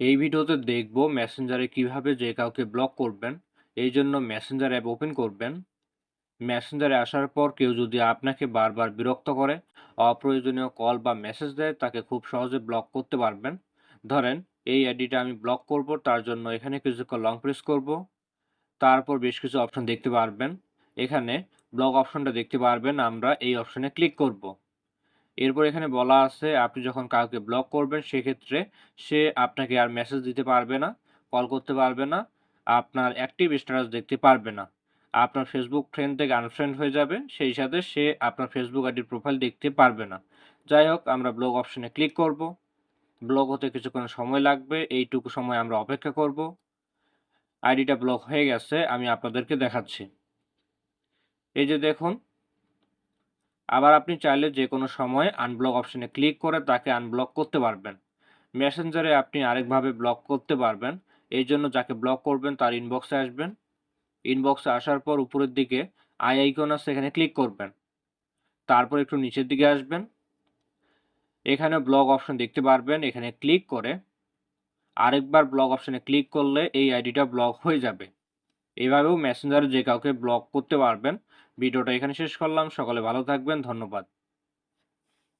এই ভিডিওতে দেখব মেসেঞ্জারে কীভাবে যে কাউকে ব্লক করবেন, এই জন্য মেসেঞ্জার অ্যাপ ওপেন করবেন। মেসেঞ্জারে আসার পর কেউ যদি আপনাকে বারবার বিরক্ত করে, অপ্রয়োজনীয় কল বা মেসেজ দেয়, তাকে খুব সহজে ব্লক করতে পারবেন। ধরেন, এই আইডিটা আমি ব্লক করব, তার জন্য এখানে কিছুক্ষণ লং প্রেস করব। তারপর বেশ কিছু অপশন দেখতে পারবেন। এখানে ব্লক অপশনটা দেখতে পারবেন, আমরা এই অপশনে ক্লিক করব। এরপর এখানে বলা আছে, আপনি যখন কাউকে ব্লক করবেন, সেক্ষেত্রে সে আপনাকে আর মেসেজ দিতে পারবে না কল করতে পারবে না, আপনার অ্যাক্টিভ স্ট্যাটাস দেখতে পারবে না। আপনার ফেসবুক ফ্রেন্ড থেকে আনফ্রেন্ড হয়ে যাবে সেই সাথে সে আপনার ফেসবুক আইডির প্রোফাইল দেখতে পারবে না। যাই হোক, আমরা ব্লগ অপশনে ক্লিক করব। ব্লক হতে কিছুক্ষণ সময় লাগবে, এইটুকু সময় আমরা অপেক্ষা করব। আইডিটা ব্লক হয়ে গেছে, আমি আপনাদেরকে দেখাচ্ছি। এই যে দেখুন আবার আপনি চাইলে যে কোনো সময় আনব্লক অপশনে ক্লিক করে তাকে আনব্লক করতে পারবেন। মেসেঞ্জারে আপনি আরেকভাবে ব্লক করতে পারবেন। এই জন্য যাকে ব্লক করবেন তার ইনবক্সে আসবেন। ইনবক্সে আসার পর উপরের দিকে আই আইকন আছে এখানে ক্লিক করবেন। তারপর একটু নিচের দিকে আসবেন। এখানে ব্লগ অপশন দেখতে পারবেন, এখানে ক্লিক করে আরেকবার ব্লগ অপশনে ক্লিক করলে এই আইডিটা ব্লক হয়ে যাবে। এভাবেও মেসেঞ্জারে যে কাউকে ব্লক করতে পারবেন। ভিডিওটা এখানে শেষ করলাম। সকলে ভালো থাকবেন। ধন্যবাদ।